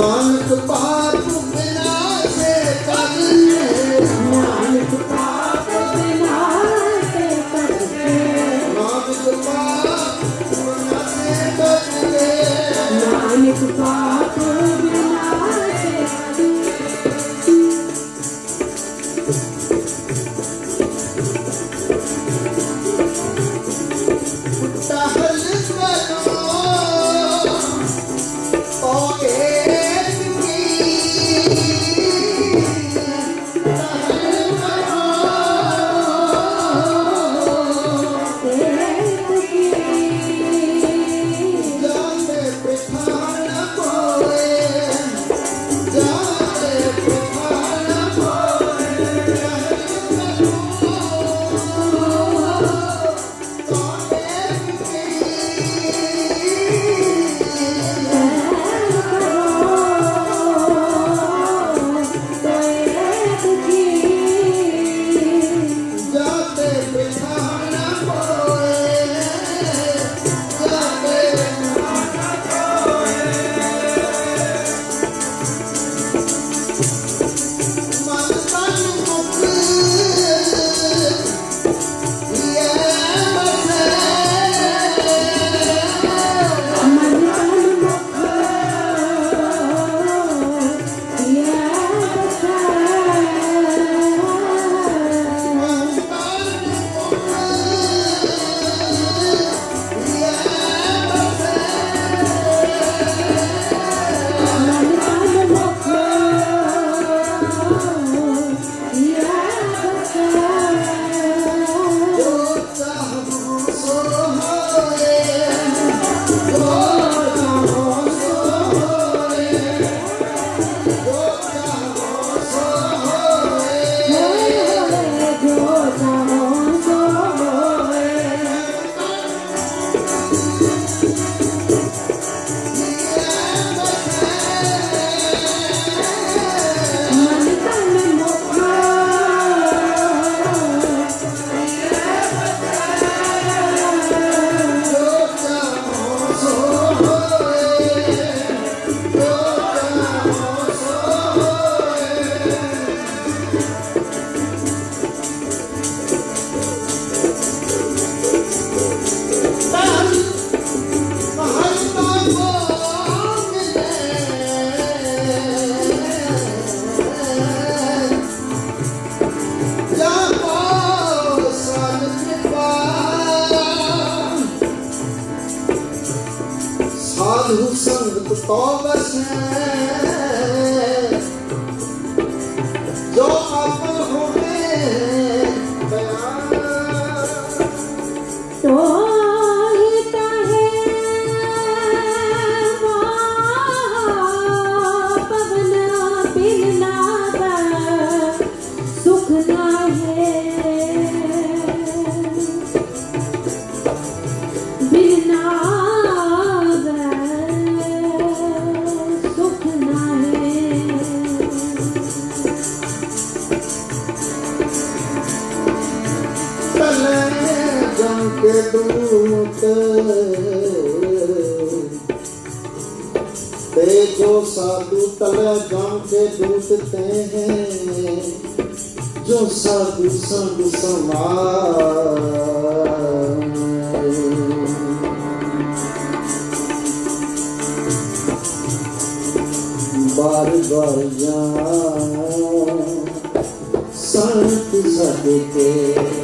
ਨਾਨਕ ਪਾ Oh. Oh, us ਡੂਟ ਤੇ ਜੋ ਸਾਧੂ ਤਲੇ ਗਮ ਕੇ ਡੂਟਤੇ ਹੈ ਜੋ ਸਾਧੂ ਸੰਗ ਸਮਾਏ ਬਾਰ ਬਾਰ ਜਾ ਸੰਤ ਸਦਕੇ